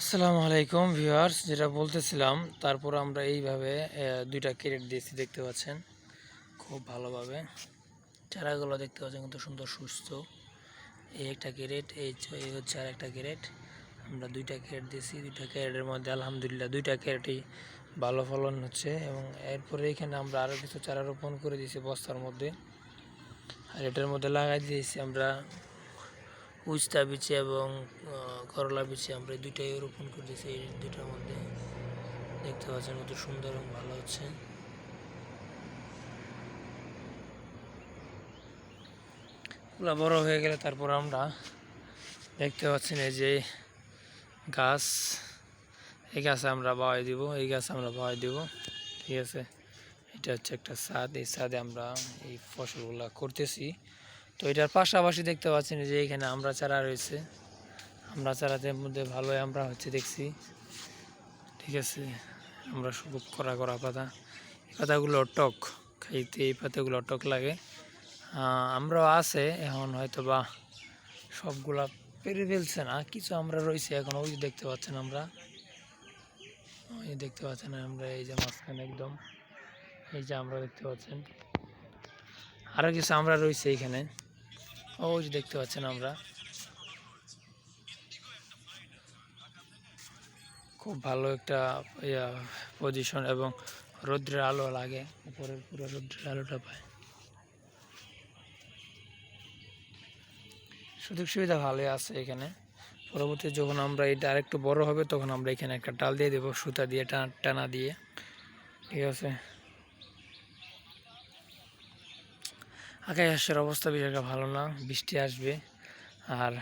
আসসালামু আলাইকুম ভিউয়ার্স, যেটা বলতেছিলাম, তারপর আমরা এইভাবে দুইটা ক্যারেট দিয়েছি, দেখতে পাচ্ছেন? খুব ভালোভাবে। চারাগুলো দেখতে পাচ্ছেন, কিন্তু সুন্দর সুস্থ। এই একটা ক্যারেট, এই এই হচ্ছে আর একটা ক্যারেট। আমরা দুইটা ক্যারেট দিয়েছি, দুইটা ক্যারেটের মধ্যে আলহামদুলিল্লাহ দুইটা ক্যারেটই ভালো ফলন হচ্ছে এবং এরপরে এখানে আমরা আরও কিছু চারা রোপণ করে দিয়েছি বস্তার মধ্যে। আর এটার মধ্যে লাগাই দিয়েছি আমরা উস্তা বিচি এবং করলা বিচি আমরা দুইটাই রোপণ করে দিয়েছি এই দুইটার মধ্যে দেখতে পাচ্ছেন কত সুন্দর এবং ভালো হচ্ছে। এগুলো বড় হয়ে গেলে তারপর আমরা দেখতে পাচ্ছেন এই যে গাছ, এই গাছ আমরা বাওয়াই দিব, এই গাছ আমরা বাওয়াই দিব, ঠিক আছে? এটা হচ্ছে একটা ছাদ এই ছাদে আমরা এই ফসলগুলা করতেছি। তো এটার পাশাপাশি দেখতে পাচ্ছেন যে এখানে আমরা চারা রয়েছে। আমরা চারাদের মধ্যে ভালোই আমরা হচ্ছে দেখছি। ঠিক আছে, আমরা খুব করা করা পাতা। এই পাতাগুলো টক খাইতে এই পাতাগুলো টক লাগে। আমরাও আছে, এখন হয়তো বা সবগুলা পেরে ফেলছে না। কিছু আমরা রয়েছে এখন, ওই দেখতে পাচ্ছেন আমরা। ওই দেখতে পাচ্ছেন আমরা, এই যে মাঝখানে একদম। এই যে আমরা দেখতে পাচ্ছেন। আরও কিছু আমরা রয়েছে এইখানে ওই দেখতে পাচ্ছেন আমরা। খুব ভালো একটা, ইয়া পজিশন এবং রৌদ্রের আলো লাগে। উপরের পুরো রৌদ্রের আলোটা পায়। সুযোগ সুবিধা ভালোই আছে এখানে। পরবর্তী যখন আমরা এটা আরেকটু বড় হবে, তখন আমরা এখানে একটা ডাল দিয়ে দেবো, সুতা দিয়ে, টানা টানা দিয়ে। ঠিক আছে? আকাশ আসার অবস্থা একটা ভালো না, বৃষ্টি আসবে। আর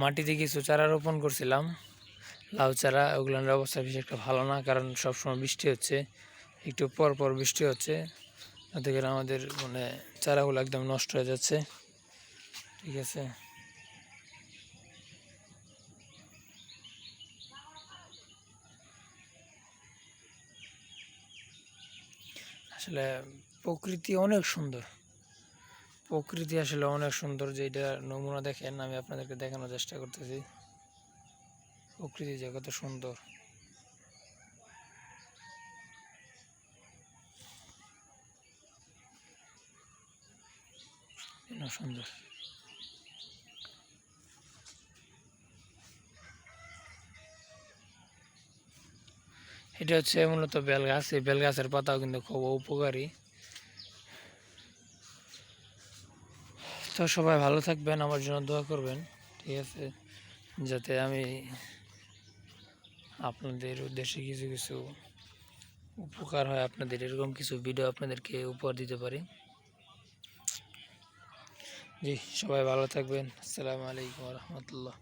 মাটিতে কিছু চারা রোপণ করছিলাম, লাউ চারা ওগুলোর অবস্থা বেশ একটা ভালো না, কারণ সবসময় বৃষ্টি হচ্ছে, একটু পর পর বৃষ্টি হচ্ছে। তাতে করে আমাদের মানে চারাগুলো একদম নষ্ট হয়ে যাচ্ছে, ঠিক আছে? আসলে প্রকৃতি অনেক সুন্দর। প্রকৃতি আসলে অনেক সুন্দর যেটা নমুনা দেখেন, আমি আপনাদেরকে দেখানোর চেষ্টা করতেছি। প্রকৃতি যে কত সুন্দর। সুন্দর। এটা হচ্ছে মূলত বেল গাছ এই বেল গাছের পাতাও কিন্তু খুব উপকারী। তো সবাই ভালো থাকবেন, আমার জন্য দোয়া করবেন, ঠিক আছে? যাতে আমি আপনাদের উদ্দেশ্যে কিছু কিছু উপকার হয়, আপনাদের এরকম কিছু ভিডিও আপনাদেরকে উপহার দিতে পারি। জি, সবাই ভালো থাকবেন। আসসালামু আলাইকুম রহমতুল্লাহ।